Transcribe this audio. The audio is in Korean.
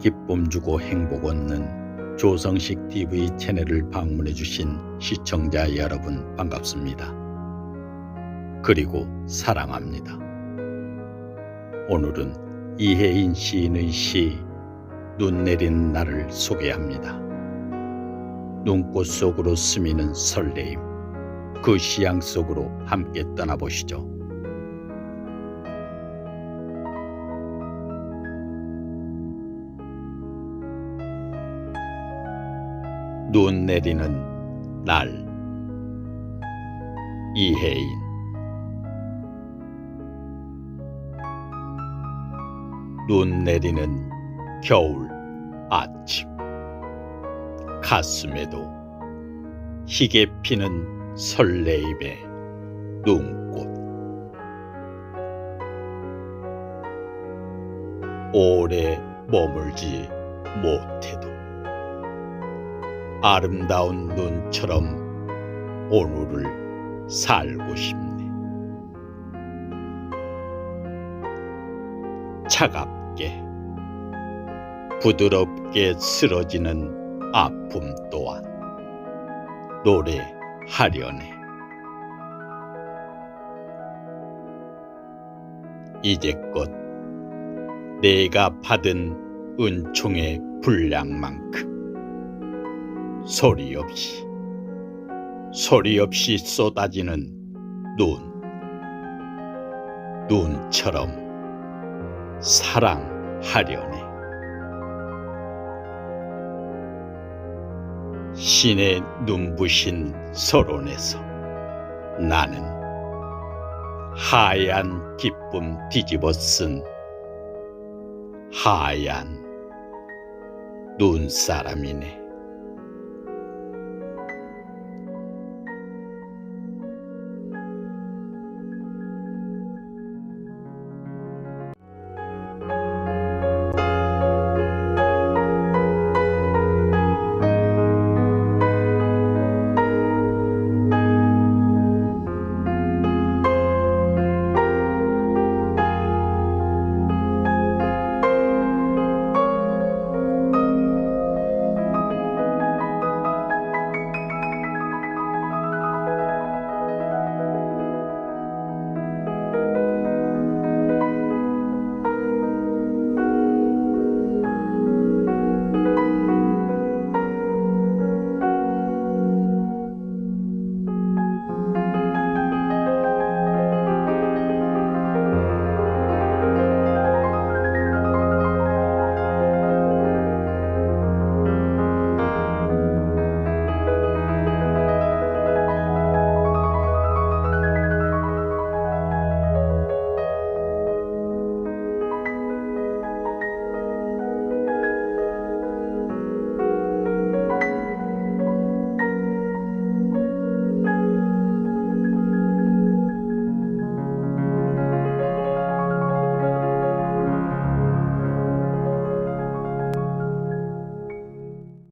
기쁨 주고 행복 얻는 조성식 TV 채널을 방문해 주신 시청자 여러분 반갑습니다. 그리고 사랑합니다. 오늘은 이혜인 시인의 시 눈 내린 날을 소개합니다. 눈꽃 속으로 스미는 설레임 그 시향 속으로 함께 떠나보시죠. 눈 내리는 날. 이혜인. 눈 내리는 겨울 아침. 가슴에도 희게 피는 설레임의 눈꽃. 오래 머물지 못해도 아름다운 눈처럼 오늘을 살고 싶네. 차갑게, 부드럽게 쓰러지는 아픔 또한 노래하려네. 이제껏 내가 받은 은총의 분량만큼 소리 없이 소리 없이 쏟아지는 눈 눈처럼 사랑하려네 신의 눈부신 서론에서 나는 하얀 기쁨 뒤집어 쓴 하얀 눈사람이네.